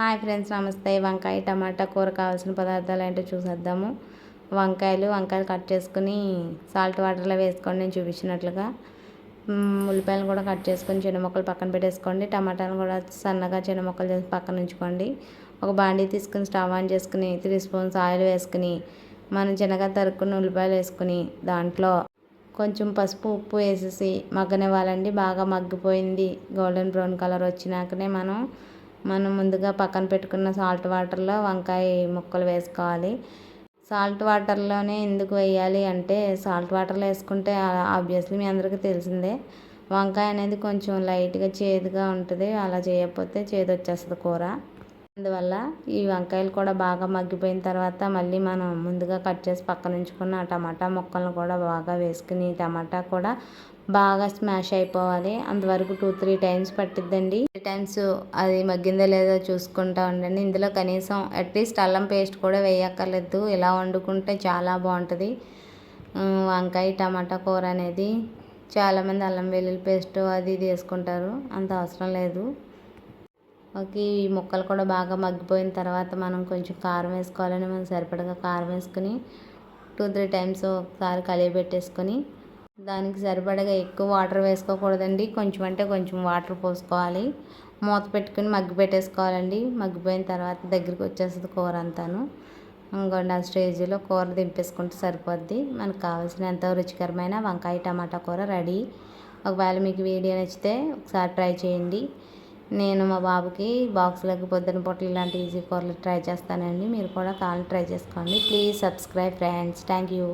Hi friends నమస్తే. వంకాయ టమాటా కూర కావాల్సిన పదార్థాలు ఏంటో చూసేద్దాము. వంకాయలు వంకాయలు కట్ చేసుకుని సాల్ట్ వాటర్లో వేసుకోండి నేను చూపించినట్లుగా. ఉల్లిపాయలు కూడా కట్ చేసుకొని చిన్న ముక్కలు పక్కన పెట్టేసుకోండి. టమాటాలు కూడా సన్నగా చిన్న ముక్కలు చేసి పక్కన ఉంచుకోండి. ఒక బాండీ తీసుకుని స్టవ్ ఆన్ చేసుకుని త్రీ స్పూన్స్ ఆయిల్ వేసుకుని మనం చిన్నగా తరుక్కున్న ఉల్లిపాయలు వేసుకుని దాంట్లో కొంచెం పసుపు ఉప్పు వేసేసి మగ్గనివ్వాలండి. బాగా మగ్గిపోయింది. గోల్డెన్ బ్రౌన్ కలర్ వచ్చినాకనే మనం మనం ముందుగా పక్కన పెట్టుకున్న సాల్ట్ వాటర్లో వంకాయ ముక్కలు వేసుకోవాలి. సాల్ట్ వాటర్లోనే ఎందుకు వేయాలి అంటే సాల్ట్ వాటర్లో వేసుకుంటే ఆబ్వియస్లీ మీ అందరికీ తెలిసిందే. వంకాయ అనేది కొంచెం లైట్గా చేదుగా ఉంటుంది అలా చేయకపోతే చేదు వచ్చేస్తుంది కూర. అందువల్ల ఈ వంకాయలు కూడా బాగా మగ్గిపోయిన తర్వాత మళ్ళీ మనం ముందుగా కట్ చేసి పక్కన ఉంచుకున్న టమాటా ముక్కలను కూడా బాగా వేసుకుని టమాటా కూడా బాగా స్మాష్ అయిపోవాలి. అంతవరకు టూ త్రీ టైమ్స్ పట్టిద్దండి. త్రీ టైమ్స్ అది మగ్గిందో లేదో చూసుకుంటా ఉండండి. ఇందులో కనీసం అట్లీస్ట్ అల్లం పేస్ట్ కూడా వేయక్కర్లేదు. ఇలా వండుకుంటే చాలా బాగుంటుంది. వంకాయ టమాటా కూర అనేది చాలామంది అల్లం వెల్లుల్లి పేస్ట్ అది ఇది వేసుకుంటారు. అంత అవసరం లేదు. ఓకే ఈ ముక్కలు కూడా బాగా మగ్గిపోయిన తర్వాత మనం కొంచెం కారం వేసుకోవాలని మనం సరిపడగా కారం వేసుకుని టూ త్రీ టైమ్స్ ఒకసారి కలిగి పెట్టేసుకొని దానికి సరిపడగా ఎక్కువ వాటర్ వేసుకోకూడదండి. కొంచెం అంటే కొంచెం వాటర్ పోసుకోవాలి. మూత పెట్టుకుని మగ్గి పెట్టేసుకోవాలండి. మగ్గిపోయిన తర్వాత దగ్గరికి వచ్చేస్తుంది కూర అంతాను. ఇంకోండి ఆ స్టేజ్లో కూర దింపేసుకుంటే సరిపోద్ది. మనకు కావాల్సిన ఎంతో రుచికరమైన వంకాయ టమాటా కూర రెడీ. ఒకవేళ మీకు వీడియో నచ్చితే ఒకసారి ట్రై చేయండి. నేను మా బాబుకి బాక్స్లోకి పొద్దున పూటలు ఇలాంటి ఈజీ కూరలు ట్రై చేస్తానండి. మీరు కూడా కావాలని ట్రై చేసుకోండి. Please subscribe friends thank you